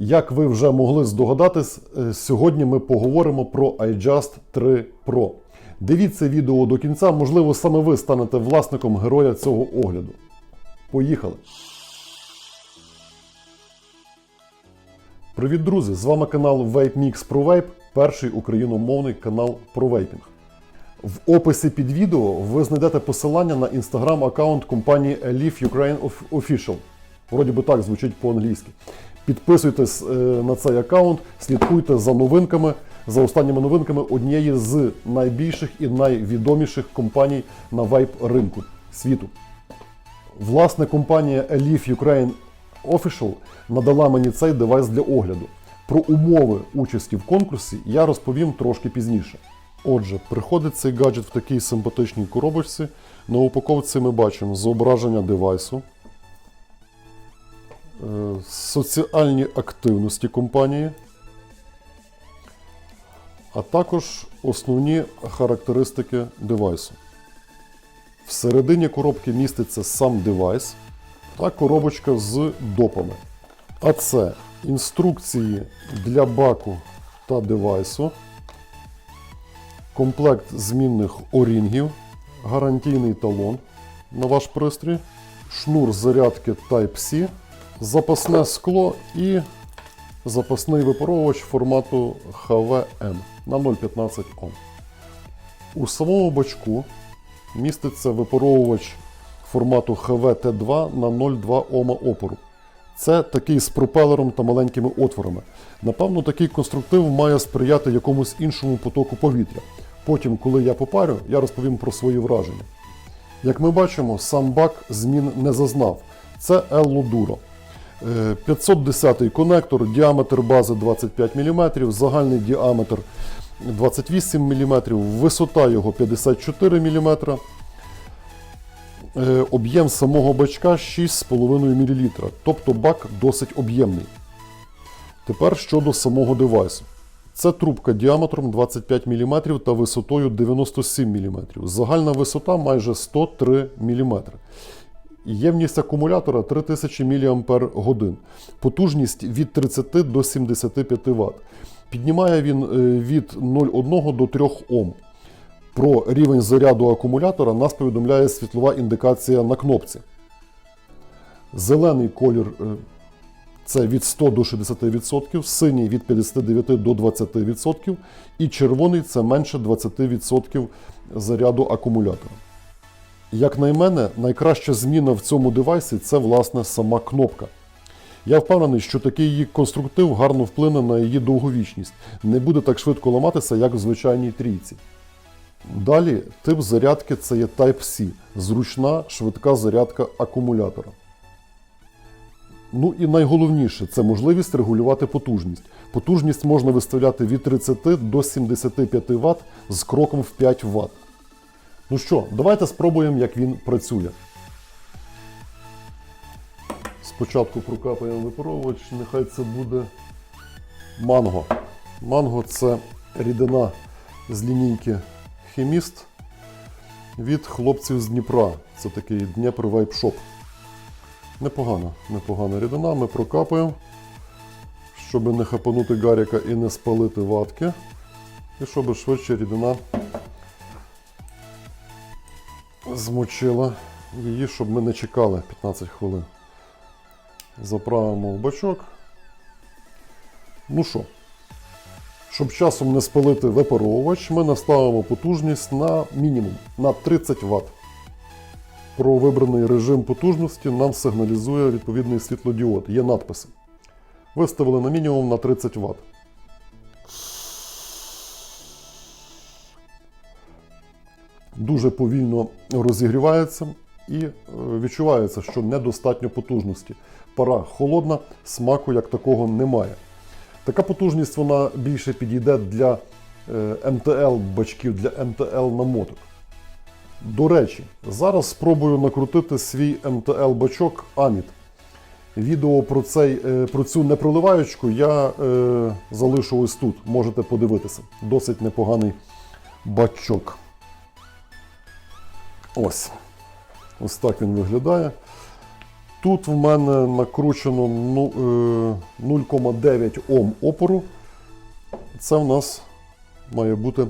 Як ви вже могли здогадатись, е, сьогодні ми поговоримо про iJust 3 Pro. Дивіться відео до кінця, можливо, саме ви станете власником героя цього огляду. Поїхали! Привіт, друзі! З вами канал Vape Mix Pro Vape, перший україномовний канал про вейпінг. В описі під відео ви знайдете посилання на інстаграм-аккаунт компанії Leaf Ukraine Official. Вроді би так звучить по-англійськи. Підписуйтесь е, на цей аккаунт, слідкуйте за новинками, за останніми новинками однієї з найбільших і найвідоміших компаній на вейп ринку світу. Власне, компанія Leaf Ukraine Official надала мені цей девайс для огляду. Про умови участі в конкурсі я розповім трошки пізніше. Отже, приходить цей гаджет в такій симпатичній коробочці. На упаковці ми бачимо зображення девайсу, соціальні активності компанії, а також основні характеристики девайсу. Всередині коробки міститься сам девайс та коробочка з допами. А це інструкції для баку та девайсу, комплект змінних орінгів, гарантійний талон на ваш пристрій, шнур зарядки Type-C, запасне скло і запасний випаровувач формату HVM на 0,15 Ом. У самому бачку міститься випаровувач формату HVT2 на 0,2 Ома опору. Це такий з пропелером та маленькими отворами. Напевно, такий конструктив має сприяти якомусь іншому потоку повітря. Потім, коли я попарю, я розповім про свої враження. Як ми бачимо, сам бак змін не зазнав. Це Ello Duro. Е, 510 конектор, діаметр бази 25 мм, загальний діаметр 28 мм, висота його 54 мм. Е, Об'єм самого бачка 6,5 мл, тобто бак досить об'ємний. Тепер щодо самого девайсу. Це трубка діаметром 25 мм та висотою 97 мм. Загальна висота майже 103 мм. Ємність акумулятора 3000 мАч. Потужність від 30 до 75 Вт. Піднімає він е, від 0,1 до 3 Ом. Про рівень заряду акумулятора нас повідомляє світлова індикація на кнопці. Зелений колір е, це від 100 до 60%, синій від 59 до 20% і червоний це менше 20% заряду акумулятора. Як на мене, найкраща зміна в цьому девайсі це власне сама кнопка. Я впевнений, що такий її конструктив гарно вплине на її довговічність, не буде так швидко ламатися, як в звичайній трійці. Далі тип зарядки це є Type-C, зручна швидка зарядка акумулятора. Ну і найголовніше це можливість регулювати потужність. Потужність можна виставляти від 30 до 75 Вт з кроком в 5 Вт. Ну що, давайте спробуємо, як він працює. Спочатку прокапаємо випаровувач, нехай це буде манго. Манго це рідина з лінійки Хіміст від хлопців з Дніпра. Це такий Дніпр Вайпшоп. Непогана, непогана рідина. Ми прокапаємо, щоб не хапанути гаряка і не спалити ватки. І щоб швидше рідина змочила її, щоб ми не чекали 15 хвилин. Заправимо в бачок. Ну що, щоб часом не спалити випаровувач, ми наставимо потужність на мінімум на 30 Вт. Про вибраний режим потужності нам сигналізує відповідний світлодіод. Є надписи. Виставили на мінімум на 30 Вт. Дуже повільно розігрівається і е, відчувається, що недостатньо потужності. Пара холодна, смаку як такого немає. Така потужність вона більше підійде для е, МТЛ бачків, для МТЛ намоток. До речі, зараз спробую накрутити свій МТЛ бачок Аміт. Відео про, цей, е, про цю непроливаючку я е, залишу ось тут. Можете подивитися. Досить непоганий бачок. Ось. Ось так він виглядає. Тут в мене накручено ну, е, 0,9 Ом опору. Це в нас має бути.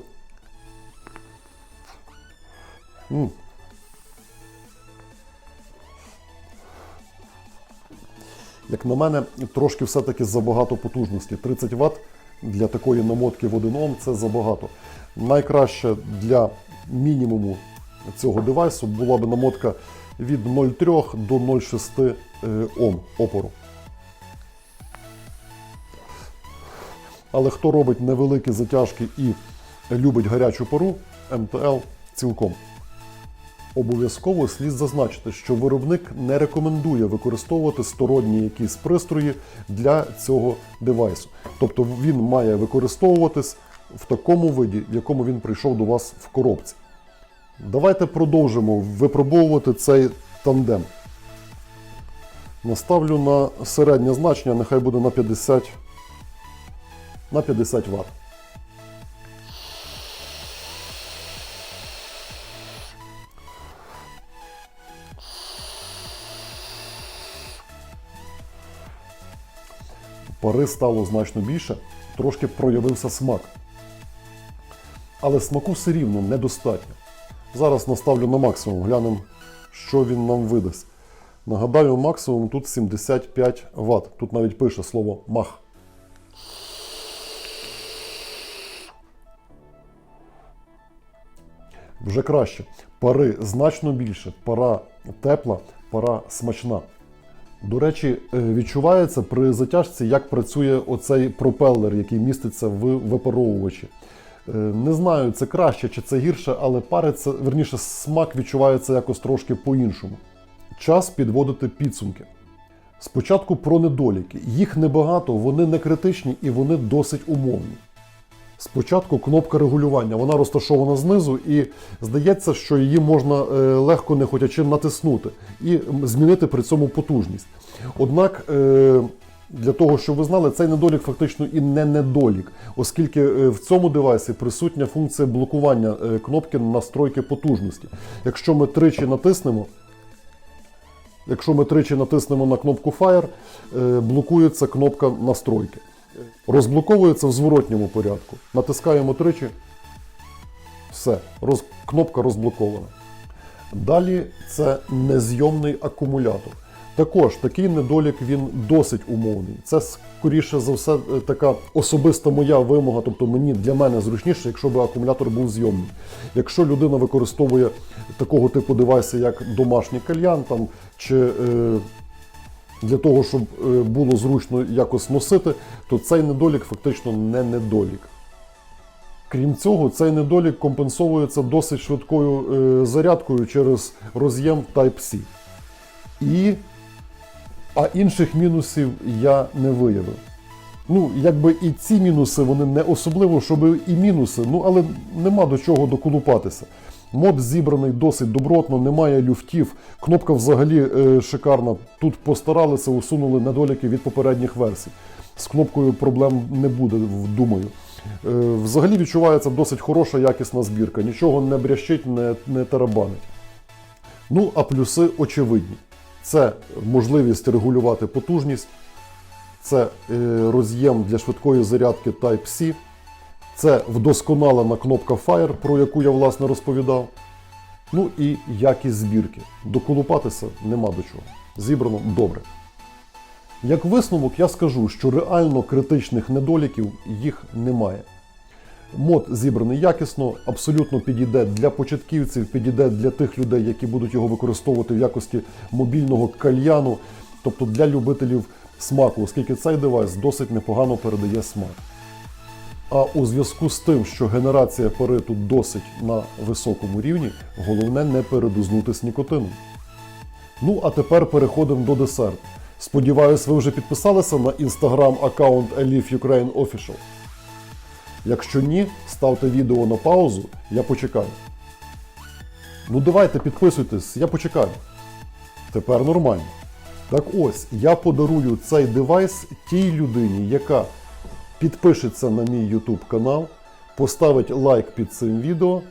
Як на мене, трошки все-таки забагато потужності. 30 Вт для такої намотки в один Ом це забагато. Найкраще для мінімуму цього девайсу була б намотка від 0,3 до 0,6 е, Ом опору. Але хто робить невеликі затяжки і любить гарячу пару, МТЛ цілком. Обов'язково слід зазначити, що виробник не рекомендує використовувати сторонні якісь пристрої для цього девайсу. Тобто він має використовуватись в такому виді, в якому він прийшов до вас в коробці. Давайте продовжимо випробовувати цей тандем. Наставлю на середнє значення, нехай буде на 50, на 50 Вт. Пари стало значно більше, трошки проявився смак. Але смаку все рівно недостатньо. Зараз наставлю на максимум, глянемо, що він нам видасть. Нагадаю, максимум тут 75 Вт. Тут навіть пише слово мах. Вже краще. Пари значно більше, пара тепла, пара смачна. До речі, е, відчувається при затяжці, як працює оцей пропелер, який міститься в випаровувачі. Е, Не знаю, це краще чи це гірше, але пари це, верніше, смак відчувається якось трошки по-іншому. Час підводити підсумки. Спочатку про недоліки. Їх небагато, вони не критичні і вони досить умовні. Спочатку кнопка регулювання, вона розташована знизу, і здається, що її можна е, легко не хотячи натиснути і змінити при цьому потужність. Однак, е, для того, щоб ви знали, цей недолік фактично і не недолік, оскільки е, в цьому девайсі присутня функція блокування е, кнопки настройки потужності. Якщо ми тричі натиснемо, Якщо ми тричі натиснемо на кнопку Fire, е, блокується кнопка настройки. Розблоковується в зворотньому порядку. Натискаємо тричі. Все, роз, кнопка розблокована. Далі це незйомний акумулятор. Також такий недолік він досить умовний. Це скоріше за все е, така особиста моя вимога, тобто мені для мене зручніше, якщо б акумулятор був зйомний. Якщо людина використовує такого типу девайси, як домашній кальян, там, чи е, для того, щоб е, було зручно якось носити, то цей недолік фактично не недолік. Крім цього, цей недолік компенсовується досить швидкою е, зарядкою через роз'єм Type-C. І, а інших мінусів я не виявив. Ну, якби і ці мінуси, вони не особливо, щоб і мінуси, ну але нема до чого доколупатися. Мод зібраний досить добротно, немає люфтів. Кнопка взагалі е, шикарна. Тут постаралися, усунули недоліки від попередніх версій. З кнопкою проблем не буде, думаю. Е, взагалі відчувається досить хороша якісна збірка. Нічого не брящить, не, не тарабанить. Ну, а плюси очевидні. Це можливість регулювати потужність, це е, роз'єм для швидкої зарядки Type-C, це вдосконалена кнопка Fire, про яку я власне розповідав. Ну і якість збірки. Доколупатися нема до чого. Зібрано добре. Як висновок, я скажу, що реально критичних недоліків їх немає. Мод зібраний якісно, абсолютно підійде для початківців, підійде для тих людей, які будуть його використовувати в якості мобільного кальяну, тобто для любителів смаку, оскільки цей девайс досить непогано передає смак. А у зв'язку з тим, що генерація пари тут досить на високому рівні, головне не передузнутись нікотином. Ну а тепер переходимо до десерту. Сподіваюсь, ви вже підписалися на інстаграм аккаунт Elif Ukraine Official. Якщо ні, ставте відео на паузу, я почекаю. Ну давайте підписуйтесь, я почекаю. Тепер нормально. Так ось, я подарую цей девайс тій людині, яка підпишеться на мій YouTube канал, поставить лайк під цим відео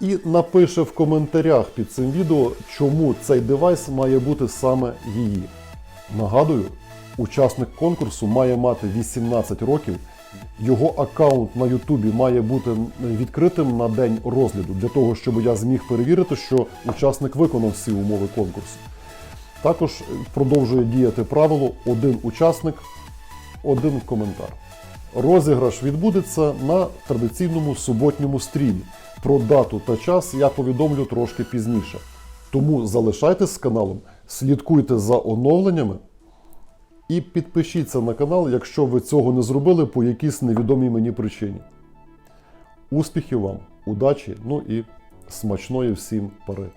і напише в коментарях під цим відео, чому цей девайс має бути саме її. Нагадую, учасник конкурсу має мати 18 років. Його аккаунт на Ютубі має бути відкритим на день розгляду для того, щоб я зміг перевірити, що учасник виконав всі умови конкурсу. Також продовжує діяти правило один учасник, один коментар. Розіграш відбудеться на традиційному суботньому стрімі. Про дату та час я повідомлю трошки пізніше. Тому залишайтесь з каналом, слідкуйте за оновленнями і підпишіться на канал, якщо ви цього не зробили по якійсь невідомій мені причині. Успіхів вам, удачі, ну і смачної всім пари!